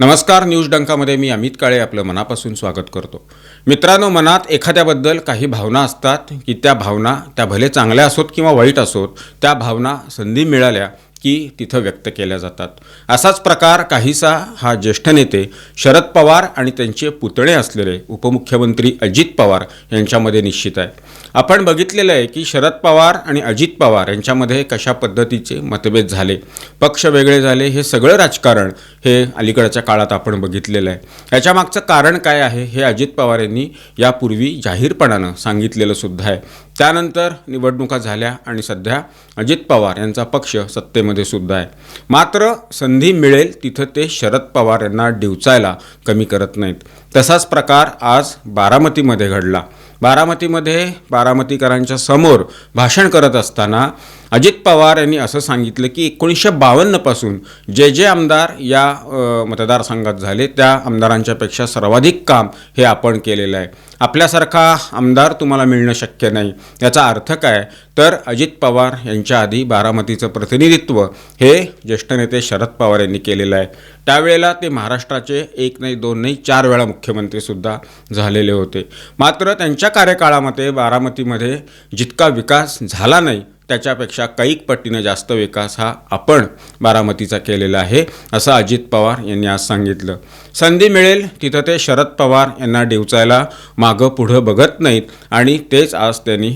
नमस्कार न्यूज डंकामध्ये मी अमित काळे आपलं मनापासून स्वागत करतो. मित्रांनो मनात एखाद्याबद्दल काही भावना असतात की त्या भावना त्या भले चांगल्या असोत किंवा वाईट असोत त्या भावना संधी मिळाल्या की तिथं व्यक्त केल्या जातात. असाच प्रकार काहीसा हा ज्येष्ठ नेते शरद पवार आणि त्यांचे पुतणे असलेले उपमुख्यमंत्री अजित पवार यांच्यामध्ये निश्चित आहे. आपण बघितलेलं आहे की शरद पवार आणि अजित पवार यांच्यामध्ये कशा पद्धतीचे मतभेद झाले पक्ष वेगळे झाले हे सगळं राजकारण हे अलीकडच्या काळात आपण बघितलेलं आहे. याच्यामागचं कारण काय आहे हे अजित पवार यांनी यापूर्वी जाहीरपणानं सांगितलेलं सुद्धा आहे. त्यानंतर निवडणुका झाल्या आणि सध्या अजित पवार यांचा पक्ष सत्तेमध्ये सुद्धा आहे. मात्र संधी मिळेल तिथं ते शरद पवार यांना डिवचायला कमी करत नाहीत. तसाच प्रकार आज बारामतीमध्ये घडला. बारामतीमध्ये बारामतीकरांच्या समोर भाषण करत असताना अजित पवार यांनी असं सांगितलं की एकोणीसशे बावन्नपासून जे जे आमदार या मतदारसंघात झाले त्या आमदारांच्यापेक्षा सर्वाधिक काम हे आपण केलेलं आहे. आपल्यासारखा आमदार तुम्हाला मिळणं शक्य नाही. याचा अर्थ काय? तर अजित पवार यांच्या आधी बारामतीचं प्रतिनिधित्व हे ज्येष्ठ नेते शरद पवार यांनी केलेलं आहे. त्यावेळेला ते महाराष्ट्राचे एक नाही दोन नाही चार वेळा मुख्यमंत्रीसुद्धा झालेले होते. मात्र त्यांच्या कार्यकाळामध्ये बारामतीमध्ये जितका विकास झाला नाही त्याच्यापेक्षा कैक पट्टीनं जास्त विकास हा आपण बारामतीचा केलेला आहे असं अजित पवार यांनी आज सांगितलं. संधी मिळेल तिथं ते शरद पवार यांना डिवचायला मागं पुढं बघत नाहीत आणि तेच आज त्यांनी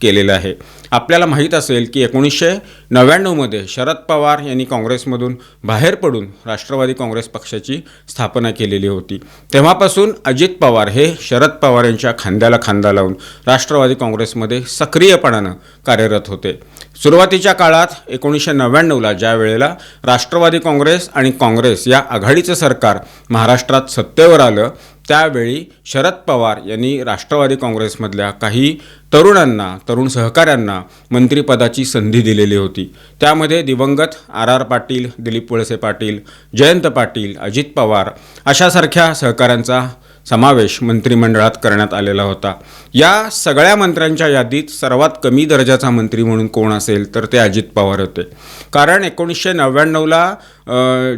केलेलं आहे. आपल्याला माहीत असेल की एकोणीसशे नव्याण्णवमध्ये शरद पवार यांनी काँग्रेसमधून बाहेर पडून राष्ट्रवादी काँग्रेस पक्षाची स्थापना केलेली होती. तेव्हापासून अजित पवार हे शरद पवार यांच्या खांद्याला खांदा लावून राष्ट्रवादी काँग्रेसमध्ये सक्रियपणानं कार्यरत होते. सुरुवातीच्या काळात एकोणीसशे नव्याण्णवला ज्या वेळेला राष्ट्रवादी काँग्रेस आणि काँग्रेस या आघाडीचं सरकार महाराष्ट्रात सत्तेवर आलं त्यावेळी शरद पवार यांनी राष्ट्रवादी काँग्रेसमधल्या काही तरुणांना तरुण सहकाऱ्यांना मंत्रिपदाची संधी दिलेली होती. त्यामध्ये दिवंगत आर आर पाटील दिलीप वळसे पाटील जयंत पाटील अजित पवार अशासारख्या सहकाऱ्यांचा समावेश मंत्रिमंडळात करण्यात आलेला होता. या सगळ्या मंत्र्यांच्या यादीत सर्वात कमी दर्जाचा मंत्री म्हणून कोण असेल तर ते अजित पवार होते. कारण एकोणीसशे नव्याण्णवला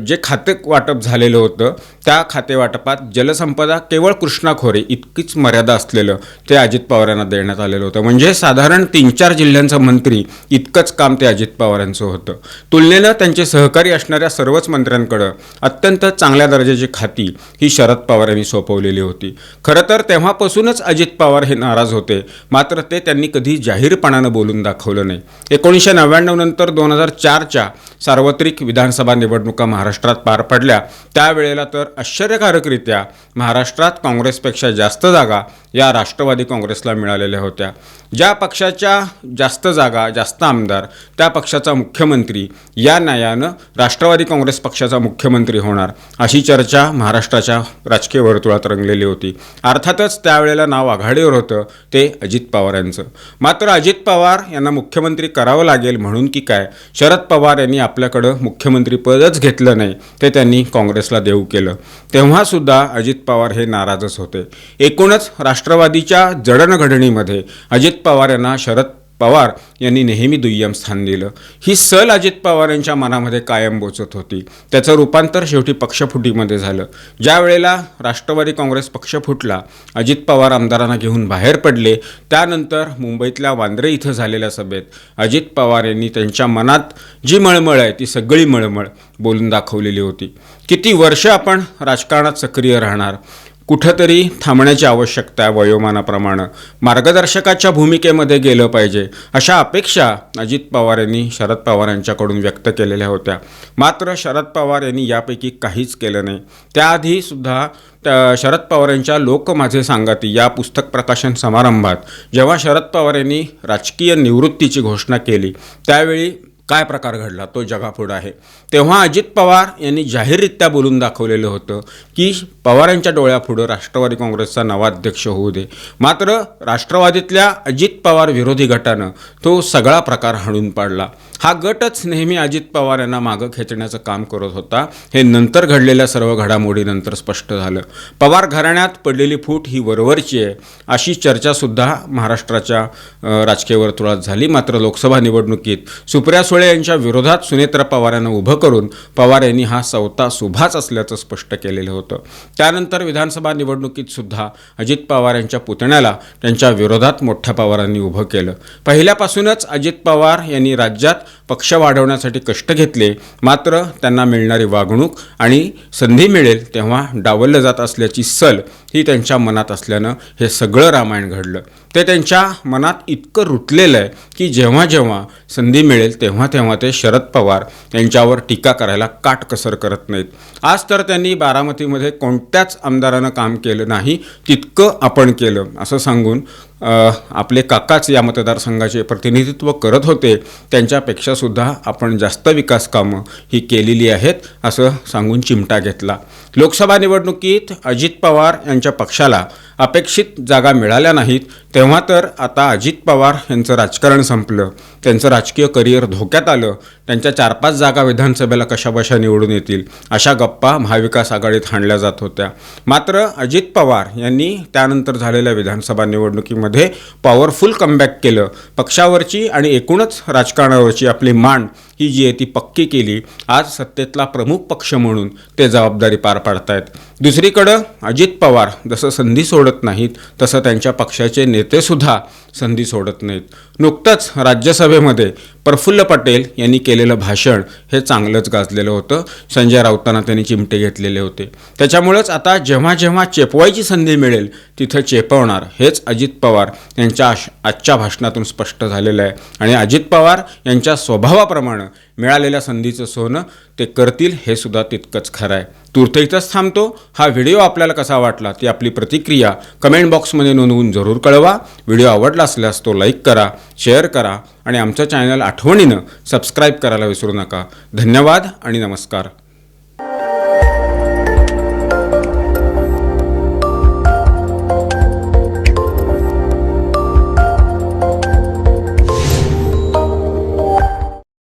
जे खाते वाटप झालेलं होतं त्या खातेवाटपात जलसंपदा केवळ कृष्णा खोरे इतकीच मर्यादा असलेलं ते अजित पवारांना देण्यात आलेलं होतं. म्हणजे साधारण तीन चार जिल्ह्यांचा मंत्री इतकंच काम ते अजित पवारांचं होतं. तुलनेनं त्यांचे सहकारी असणाऱ्या सर्वच मंत्र्यांकडं अत्यंत चांगल्या दर्जाची खाती ही शरद पवारांनी सोपवलेली केली होती. खरं तर तेव्हापासूनच अजित पवार हे नाराज होते. मात्र ते त्यांनी कधी जाहीरपणानं बोलून दाखवलं नाही. एकोणीसशे नव्याण्णव नंतर दोन हजार चारच्या सार्वत्रिक विधानसभा निवडणुका महाराष्ट्रात पार पडल्या. त्यावेळेला तर आश्चर्यकारकरित्या महाराष्ट्रात काँग्रेसपेक्षा जास्त जागा या राष्ट्रवादी काँग्रेसला मिळालेल्या होत्या. ज्या पक्षाच्या जास्त जागा जास्त आमदार त्या पक्षाचा मुख्यमंत्री या न्यायानं राष्ट्रवादी काँग्रेस पक्षाचा मुख्यमंत्री होणार अशी चर्चा महाराष्ट्राच्या राजकीय वर्तुळात रंगलेली होती. अर्थातच त्यावेळेला नाव आघाडीवर होतं ते अजित पवार यांचं. मात्र अजित पवार यांना मुख्यमंत्री करावं लागेल म्हणून की काय? शरद पवार यांनी आपल्याकडं मुख्यमंत्रीपदच घेतलं नाही ते त्यांनी काँग्रेसला देऊ केलं. तेव्हासुद्धा अजित पवार हे नाराजच होते. एकूणच राष्ट्रवादीच्या जडणघडणीमध्ये अजित पवार यांना शरद पवार यांनी नेहमी दुय्यम स्थान दिलं. ही सल अजित पवार यांच्या मनामध्ये कायम बोचत होती. त्याचं रूपांतर शेवटी पक्षफुटीमध्ये झालं. ज्या वेळेला राष्ट्रवादी काँग्रेस पक्ष फुटला अजित पवार आमदारांना घेऊन बाहेर पडले त्यानंतर मुंबईतल्या वांद्रे इथं झालेल्या सभेत अजित पवार यांनी त्यांच्या मनात जी मळमळ आहे ती सगळी मळमळ बोलून दाखवलेली होती. किती वर्ष आपण राजकारणात सक्रिय राहणार? कुठंतरी थांबण्याची आवश्यकता आहे वयोमानाप्रमाणे. मार्गदर्शकाच्या भूमिकेमध्ये गेलं पाहिजे अशा अपेक्षा अजित पवार यांनी शरद पवार यांच्याकडून व्यक्त केलेल्या होत्या. मात्र शरद पवार यांनी यापैकी काहीच केलं नाही. त्याआधी सुद्धा त्या शरद पवार यांच्या लोक माझे सांगाती या पुस्तक प्रकाशन समारंभात जेव्हा शरद पवार यांनी राजकीय निवृत्तीची घोषणा केली त्यावेळी काय प्रकार घडला? तो जगापुढं आहे. तेव्हा अजित पवार यांनी जाहीररित्या बोलून दाखवलेलं होतं की पवारांच्या डोळ्यापुढं राष्ट्रवादी काँग्रेसचा नवा अध्यक्ष होऊ दे. मात्र राष्ट्रवादीतल्या अजित पवार विरोधी गटानं तो सगळा प्रकार हाणून पाडला. हा गटच नेहमी अजित पवार यांना मागं खेचण्याचं काम करत होता. हे नंतर घडलेल्या सर्व घडामोडीनंतर स्पष्ट झालं. पवार घराण्यात पडलेली फूट ही वरवरची आहे अशी चर्चासुद्धा महाराष्ट्राच्या राजकीय वर्तुळात झाली. मात्र लोकसभा निवडणुकीत सुप्रिया सुळे यांच्या विरोधात सुनेत्रा पवार यांना उभं करून पवार यांनी हा सौता सुभाच असल्याचं स्पष्ट केलेलं होतं. त्यानंतर विधानसभा निवडणुकीत सुद्धा अजित पवार यांच्या पुतण्याला त्यांच्या विरोधात मोठ्या पवारांनी उभं केलं. पहिल्यापासूनच अजित पवार यांनी राज्यात पक्ष वाढवण्यासाठी कष्ट घेतले. मात्र त्यांना मिळणारी वागणूक आणि संधी मिळेल तेव्हा डावललं जात असल्याची सल ही त्यांच्या मनात असल्यानं हे सगळं रामायण घडलं. ते त्यांच्या मनात इतकं रुतलेलं आहे की जेव्हा जेव्हा संधी मिळेल तेव्हा तेव्हा ते शरद पवार यांच्यावर टीका करायला काटकसर करत नाहीत. आज तर त्यांनी बारामतीमध्ये कोणत्याच आमदारानं काम केलं नाही तितकं आपण केलं असं सांगून आपले काकाच या मतदारसंघाचे प्रतिनिधित्व करत होते त्यांच्यापेक्षासुद्धा आपण जास्त विकास कामं ही केलेली आहेत असं सांगून चिमटा घेतला. लोकसभा निवडणुकीत अजित पवार यांच्या पक्षाला अपेक्षित जागा मिळाल्या नाहीत तेव्हा तर आता अजित पवार यांचं राजकारण संपलं. त्यांचं राजकीय करिअर धोक्यात आलं. त्यांच्या चार पाच जागा विधानसभेला कशाबशा निवडून येतील अशा गप्पा महाविकास आघाडीत हाणल्या जात होत्या. मात्र अजित पवार यांनी त्यानंतर झालेल्या विधानसभा निवडणुकीमध्ये पॉवरफुल कमबॅक केलं. पक्षावरची आणि एकूणच राजकारणावरची आपली मांड ही जी आहे ती पक्की केली आज सत्तेतला प्रमुख पक्ष म्हणून ते जबाबदारी पार पाडतायत. दुसरीकडं अजित पवार जसं संधी सोडत नाहीत तसं त्यांच्या पक्षाचे नेतेसुद्धा संधी सोडत नाहीत. नुकतंच राज्यसभेमध्ये प्रफुल्ल पटेल यांनी केलेलं भाषण हे चांगलंच गाजलेलं होतं. संजय राऊतांना त्यांनी चिमटे घेतलेले होते. त्याच्यामुळेच आता जेव्हा जेव्हा चेपवायची संधी मिळेल तिथं चेपवणार हेच अजित पवार यांच्या आश- आजच्या भाषणातून स्पष्ट झालेलं आहे. आणि अजित पवार यांच्या स्वभावाप्रमाणे मिळालेल्या संधीचं सोनं ते करतील हे सुद्धा तितकंच खरं आहे. तूर्त इथंच थांबतो. हा व्हिडिओ आपल्याला कसा वाटला ती आपली प्रतिक्रिया कमेंट बॉक्समध्ये नोंदवून जरूर कळवा. व्हिडिओ आवडला असल्यास तो लाईक करा शेअर करा आणि आमचं चॅनल आठवणीनं सबस्क्राईब करायला विसरू नका. धन्यवाद आणि नमस्कार.